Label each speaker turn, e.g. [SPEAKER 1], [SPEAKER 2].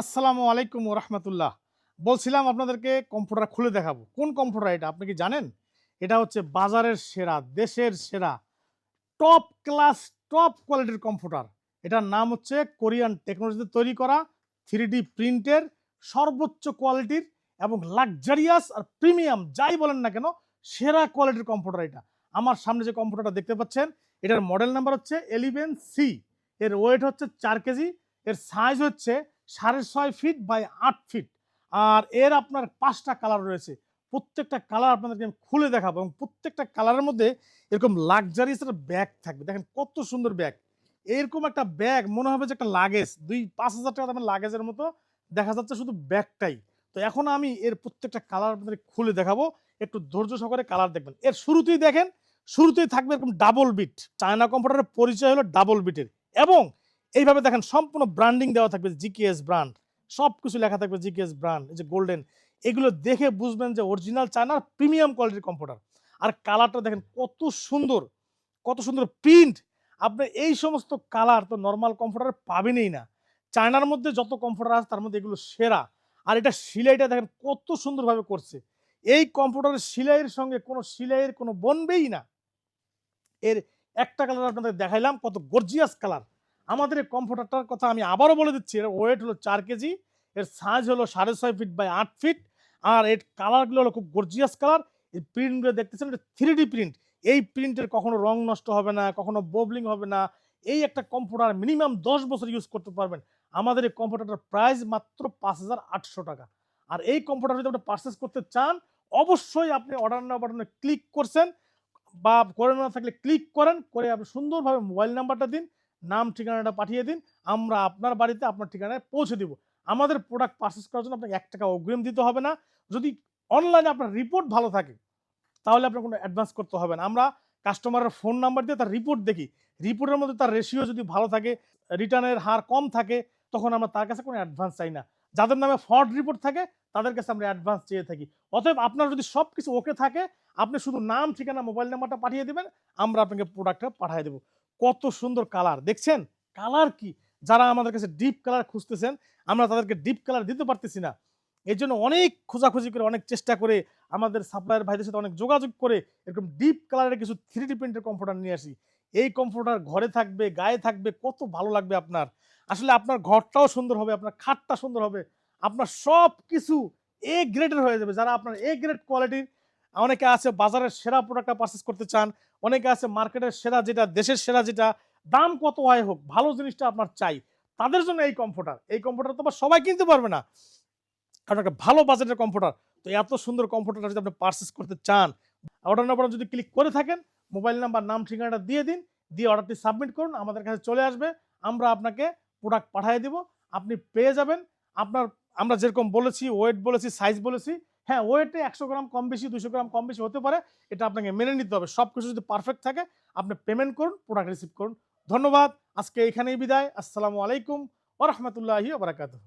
[SPEAKER 1] আসসালামু আলাইকুম রহমতুল্লাহ। বলছিলাম আপনাদেরকে কম্পিউটার খুলে দেখাবো। কোন কম্পিউটার এটা? আপনি কি জানেন? এটা হচ্ছে বাজারের সেরা, দেশের সেরা টপ ক্লাস টপ কোয়ালিটির কম্পিউটার। এটার নাম হচ্ছে কোরিয়ান টেকনোলজিতে তৈরি করা থ্রি প্রিন্টের সর্বোচ্চ কোয়ালিটির এবং লাক্সারিয়াস আর প্রিমিয়াম যাই বলেন না কেন, সেরা কোয়ালিটির কম্পিউটার এটা। আমার সামনে যে কম্পিউটারটা দেখতে পাচ্ছেন, এটার মডেল নাম্বার হচ্ছে এলিভেন সি এর ওয়েট হচ্ছে চার কেজি, এর সাইজ হচ্ছে সাড়ে ছয় ফিট বাই আট ফিট আর এর আপনার পাঁচটা কালার রয়েছে। প্রত্যেকটা কালার আপনাদেরকে আমি খুলে দেখাবো এবং প্রত্যেকটা কালারের মধ্যে এরকম লাক্সারিয়াস একটা ব্যাগ থাকবে। দেখেন কত সুন্দর ব্যাগ এরকম একটা ব্যাগ মনে হবে যে একটা লাগেজ দুই, পাঁচ হাজার টাকা দামের লাগেজের মতো দেখা যাচ্ছে শুধু ব্যাগটাই তো এখন আমি এর প্রত্যেকটা কালার আপনাদের খুলে দেখাবো। একটু ধৈর্য সহকারে কালার দেখবেন। এর শুরুতেই দেখেন, শুরুতেই থাকবে এরকম ডাবল বিট চায়না কম্পিউটারের পরিচয় হলো ডাবল বিটের এবং এইভাবে দেখেন সম্পূর্ণ ব্র্যান্ডিং দেওয়া থাকবে জিকেএস ব্র্যান্ড সব কিছু লেখা থাকবে জিকেএস ব্র্যান্ড এই যে গোল্ডেন এগুলো দেখে বুঝবেন যে অরিজিনাল চায়নার প্রিমিয়াম কোয়ালিটির কম্পিউটার আর কালারটা দেখেন কত সুন্দর কত সুন্দর প্রিন্ট আপনি এই সমস্ত কালার তো নর্মাল কম্পিউটারে পাবেনই না। চায়নার মধ্যে যত কম্পিউটার আছে তার মধ্যে এগুলো সেরা। আর এটা সিলাইটা দেখেন কত সুন্দরভাবে করছে। এই কম্পিউটারের সিলাইয়ের সঙ্গে কোনো সিলাইয়ের কোনো বনবেই না। এর একটা কালার আপনাদের দেখাইলাম, কত গর্জিয়াস কালার আমাদের এই কম্পিউটারটার কথা আমি আবারও বলে দিচ্ছি, এর ওয়েট হলো চার কেজি, এর সাইজ হলো সাড়ে ছয় ফিট বাই আট ফিট আর এর কালারগুলো হলো খুব গর্জিয়াস কালার এই প্রিন্টগুলো দেখতেছেন, এটা থ্রি ডি প্রিন্ট এই প্রিন্টের কখনো রং নষ্ট হবে না, কখনো বোবলিং হবে না, এই একটা কম্পিউটার মিনিমাম দশ বছর ইউজ করতে পারবেন। আমাদের এই কম্পিউটারটার প্রাইস মাত্র পাঁচ হাজার আটশো টাকা। আর এই কম্পিউটার যদি আপনি পারচেস করতে চান, অবশ্যই আপনি অর্ডার নেওয়া বাটনে ক্লিক করছেন, বা করে না থাকলে ক্লিক করেন, করে আপনি সুন্দরভাবে মোবাইল নাম্বারটা দিন নাম ঠিকানাটা পাঠিয়ে দিন, আমরা আপনার বাড়িতে আপনার ঠিকানায় পৌঁছে দিব। আমাদের প্রোডাক্ট পারচেস করার জন্য আপনাকে এক টাকা অগ্রিম দিতে হবে না। যদি অনলাইনে আপনার রিপোর্ট ভালো থাকে, তাহলে আপনার কোনো অ্যাডভান্স করতে হবে না। আমরা কাস্টমারের ফোন নাম্বার দিয়ে তার রিপোর্ট দেখি। রিপোর্টের মধ্যে তার রেশিও যদি ভালো থাকে রিটার্নের হার কম থাকে, তখন আমরা তার কাছে কোনো অ্যাডভান্স চাই না। যাদের নামে ফ্রড রিপোর্ট থাকে, তাদের কাছে আমরা অ্যাডভান্স চেয়ে থাকি। অতএব আপনার যদি সব কিছু ওকে থাকে, আপনি শুধু নাম, ঠিকানা মোবাইল নাম্বারটা পাঠিয়ে দেবেন, আমরা আপনাকে প্রোডাক্টটা পাঠিয়ে দেবো। কত সুন্দর কালার দেখছেন? কালার কি? যারা আমাদের কাছে ডিপ কালার খুঁজতেছেন, আমরা তাদেরকে ডিপ কালার দিতে পারতেছি না। এই জন্য অনেক খোঁজাখুঁজি করে, অনেক চেষ্টা করে, আমাদের সাপ্লায়ার ভাইদের সাথে অনেক যোগাযোগ করে এরকম ডিপ কালারের কিছু থ্রি ডি প্রিন্টের কম্পিউটার নিয়ে আসি। এই কম্পিউটার ঘরে থাকবে, গায়ে থাকবে, কত ভালো লাগবে আপনার। আসলে আপনার ঘরটাও সুন্দর হবে, আপনার খাটটা সুন্দর হবে, আপনার সব কিছু এ গ্রেডের হয়ে যাবে। যারা আপনার এ গ্রেড কোয়ালিটির অনেকে আছে বাজারের সেরা প্রোডাক্টটা পারচেস করতে চান, অনেকে আছে মার্কেটের সেরা যেটা, দেশের সেরা যেটা, দাম কত হয় হোক, ভালো জিনিসটা আপনার চাই। তাদের জন্য এই কম্পিউটার এই কম্পিউটার তো সবাই কিনতে পারবে না। কারণ একটা ভালো বাজেটের কম্পিউটার তো এত সুন্দর কম্পিউটার যদি আপনি পারচেস করতে চান অর্ডার নাম্বার যদি ক্লিক করে থাকেন মোবাইল নাম্বার নাম, ঠিকানাটা দিয়ে দিন, দিয়ে অর্ডারটি সাবমিট করুন, আমাদের কাছে চলে আসবে, আমরা আপনাকে প্রোডাক্ট পাঠিয়ে দিব, আপনি পেয়ে যাবেন, আপনার, আমরা যেরকম বলেছি ওয়েট বলেছি সাইজ বলেছি হ্যাঁ ওয়েটে একশো গ্রাম কম বেশি দুশো গ্রাম কম বেশি হতে পারে, এটা আপনাকে মেনে নিতে হবে। সব কিছু যদি পারফেক্ট থাকে, আপনি পেমেন্ট করুন প্রোডাক্ট রিসিভ করুন। ধন্যবাদ, আজকে এখানেই বিদায়। আসসালামু আলাইকুম ওরহমতুল্লাহি বারাকাতুহ।